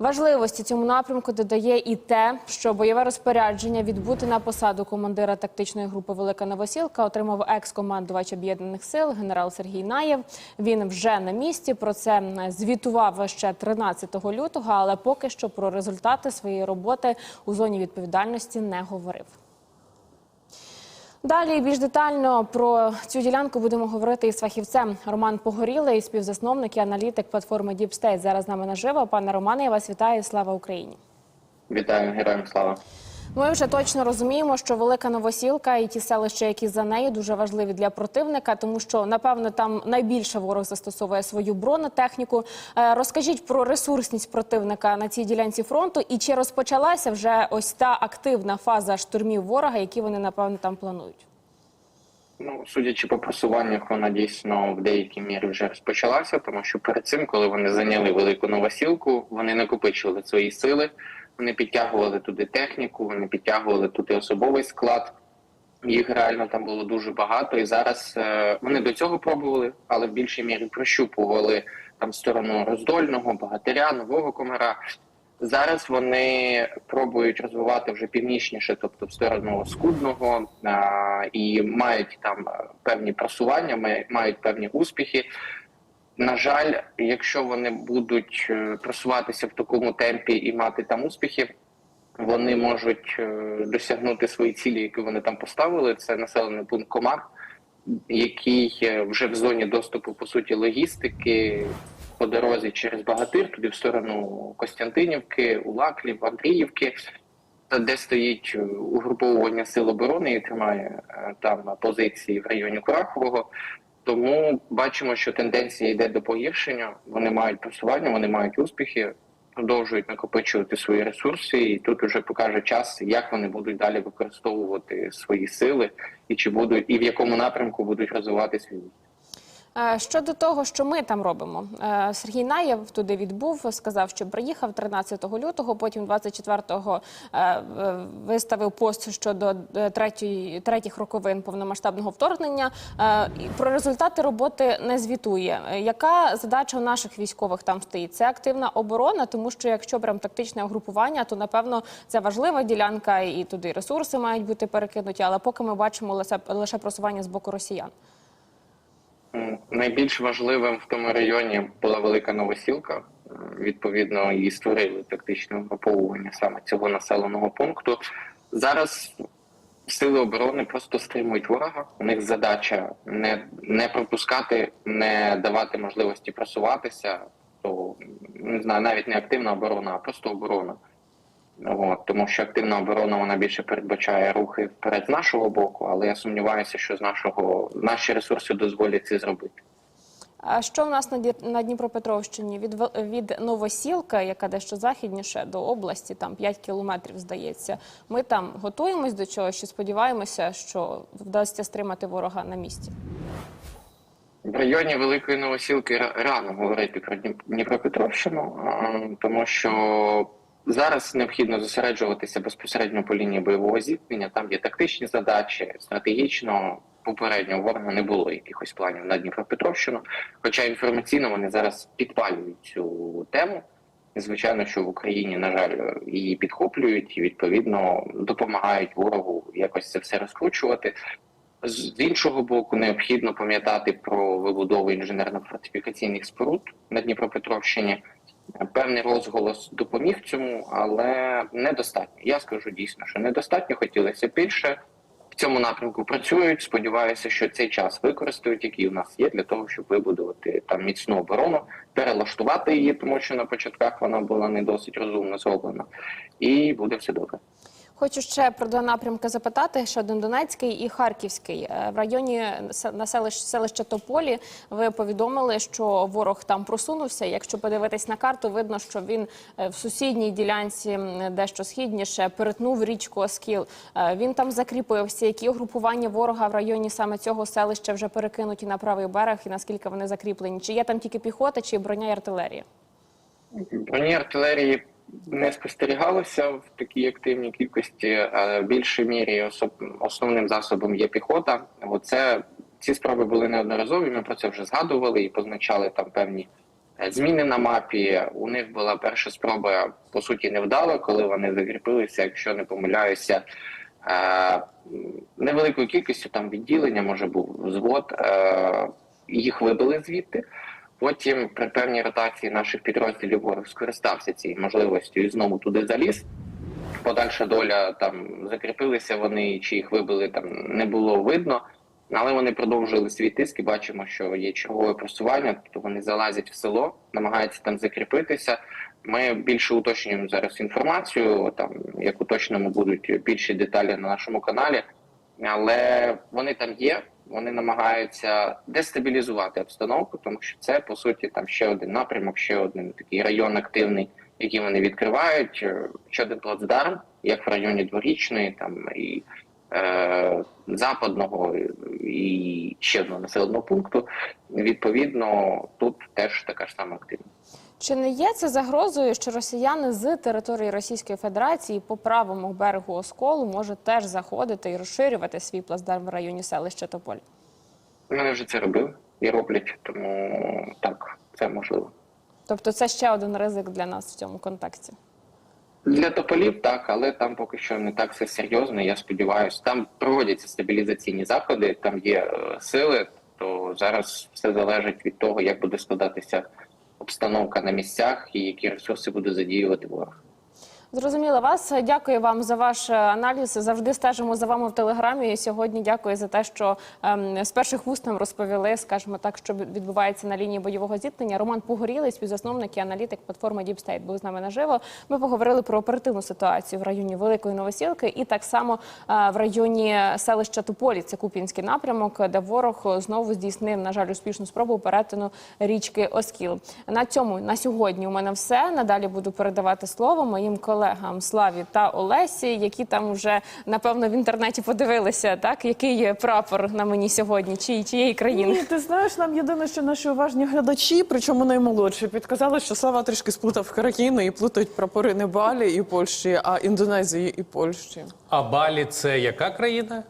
Важливості цьому напрямку додає і те, що бойове розпорядження відбути на посаду командира тактичної групи Велика Новосілка отримав екс-командувач об'єднаних сил генерал Сергій Наєв. Він вже на місці. Про це звітував ще 13 лютого, але поки що про результати своєї роботи у зоні відповідальності не говорив. Далі більш детально про цю ділянку будемо говорити із фахівцем Роман Погорілий, співзасновник і аналітик платформи State. Зараз з нами наживо. Пане Романе, я вас вітаю. Слава Україні. Вітаю, героям слава. Ми вже точно розуміємо, що велика новосілка і ті селища, які за нею, дуже важливі для противника, тому що напевно там найбільше ворог застосовує свою бронетехніку. Е, Розкажіть про ресурсність противника на цій ділянці фронту, і чи розпочалася вже ось та активна фаза штурмів ворога, які вони напевно там планують? Ну, судячи по просуваннях, вона дійсно в деякій мірі вже розпочалася, тому що перед цим, коли вони зайняли велику новосілку, вони накопичували свої сили, вони підтягували туди техніку, вони підтягували туди особовий склад. Їх реально там було дуже багато, і зараз е, вони до цього пробували, але в більшій мірі прощупували там сторону роздольного, богатиря, нового комара. Зараз вони пробують розвивати вже північніше, тобто в сторону скудного, а, і мають там е, певні просування, мають певні успіхи. На жаль, якщо вони будуть е, просуватися в такому темпі і мати там успіхи, вони можуть е, досягнути свої цілі, які вони там поставили. Це населений пункт Комар, який е, вже в зоні доступу по суті логістики по дорозі через Багатир, туди в сторону Костянтинівки, Улаклів, Андріївки, та де стоїть угруповування сил оборони і тримає там позиції в районі Курахового. Тому бачимо, що тенденція йде до погіршення. Вони мають просування, вони мають успіхи, продовжують накопичувати свої ресурси, і тут уже покаже час, як вони будуть далі використовувати свої сили, і чи будуть і в якому напрямку будуть розвивати свій. Е, Щодо того, що ми там робимо, Е, Сергій Наєв туди відбув, сказав, що приїхав 13 лютого, потім 24-го е, виставив пост щодо третьої, третіх роковин повномасштабного вторгнення. Про результати роботи не звітує. Яка задача у наших військових там стоїть? Це активна оборона, тому що якщо прям тактичне угрупування, то напевно це важлива ділянка, і туди ресурси мають бути перекинуті. Але поки ми бачимо лише просування з боку росіян. Найбільш важливим в тому районі була велика новосілка. Відповідно, її створили тактичне угруповування саме цього населеного пункту. Зараз сили оборони просто стримують ворога. У них задача не, не пропускати, не давати можливості просуватися. То не знаю, навіть не активна оборона, а просто оборона. От, тому що активна оборона вона більше передбачає рухи вперед з нашого боку, але я сумніваюся, що з нашого наші ресурси дозволять це зробити. А що в нас на Дніпропетровщині від від Новосілка, яка дещо західніше до області, там 5 кілометрів здається. Ми там готуємось до чого, чи сподіваємося, що вдасться стримати ворога на місці. В районі Великої Новосілки рано говорити про Дніпропетровщину, тому що зараз необхідно зосереджуватися безпосередньо по лінії бойового зіткнення. Там є тактичні задачі, стратегічно попередньо у ворога не було якихось планів на Дніпропетровщину. Хоча інформаційно вони зараз підпалюють цю тему. Звичайно, що в Україні, на жаль, її підхоплюють і відповідно допомагають ворогу якось це все розкручувати. З іншого боку, необхідно пам'ятати про вибудову інженерно-фортифікаційних споруд на Дніпропетровщині. Певний розголос допоміг цьому, але недостатньо. Я скажу дійсно, що недостатньо. Хотілося більше. В цьому напрямку працюють. Сподіваюся, що цей час використають, який у нас є, для того, щоб вибудувати там міцну оборону, перелаштувати її, тому що на початках вона була не досить розумно зроблена, і буде все добре. Хочу ще про два напрямки запитати: ще один Донецький і Харківський. Е, В районі на селищ, селища Тополі ви повідомили, що ворог там просунувся. Якщо подивитись на карту, видно, що він е, в сусідній ділянці, дещо східніше, перетнув річку Оскіл. Е, Він там закріпився. Які угрупування ворога в районі саме цього селища вже перекинуті на правий берег, і наскільки вони закріплені? Чи є там тільки піхота, чи броня і артилерія? Броні артилерії не спостерігалося в такій активній кількості. В більшій мірі основним засобом є піхота. Оце ці справи були неодноразові. Ми про це вже згадували і позначали там певні Е, Зміни на мапі у них була перша спроба, по суті, невдала, коли вони закріпилися, якщо не помиляюся, е, невеликою кількістю там відділення, може був взвод, е, їх вибили звідти. Потім при певній ротації наших підрозділів ворог скористався цією можливістю і знову туди заліз. Подальша доля там закріпилися вони, чи їх вибили там не було видно. Але вони продовжили свій тиск і бачимо, що є чергове просування, тобто вони залазять в село, намагаються там закріпитися. Ми більше уточнюємо зараз інформацію. Там як уточнимо будуть більші деталі на нашому каналі, але вони там є. Вони намагаються дестабілізувати обстановку, тому що це по суті там ще один напрямок, ще один такий район активний, який вони відкривають. Е, Ще один плацдарм, як в районі дворічної, там і е, западного і ще одного населеного пункту. Відповідно, тут теж така ж сама активність. Чи не є це загрозою, що росіяни з території Російської Федерації по правому берегу Осколу можуть теж заходити і розширювати свій плацдарм в районі селища Тополь? Вони вже це робили і роблять, тому так, це можливо. Тобто це ще один ризик для нас в цьому контексті. Для тополів так, але там поки що не так все серйозно. Я сподіваюся, там проводяться стабілізаційні заходи, там є е, сили. То зараз все залежить від того, як буде складатися обстановка на місцях і які ресурси буде задіювати ворог. Зрозуміла вас. Дякую вам за ваш е, аналіз. Завжди стежимо за вами в телеграмі. І сьогодні дякую за те, що ем, з перших вуст нам розповіли, скажімо так, що відбувається на лінії бойового зіткнення. Роман Погорілий, співзасновник і аналітик платформи State, був з нами наживо. Ми поговорили про оперативну ситуацію в районі Великої Новосілки і так само е, в районі селища Туполі. Це Куп'янський напрямок, де ворог знову здійснив, на жаль, успішну спробу перетину річки Оскіл. На цьому на сьогодні у мене все. Надалі буду передавати слово моїм колегам Славі та Олесі, які там вже напевно в інтернеті подивилися, так який є прапор на мені сьогодні, чи чиєї країни. Ні, ти знаєш, нам єдине, що наші уважні глядачі, причому наймолодші, підказали, що Слава трішки сплутав країну і плутають прапори не Балі і Польщі, а Індонезії і Польщі. А Балі це яка країна?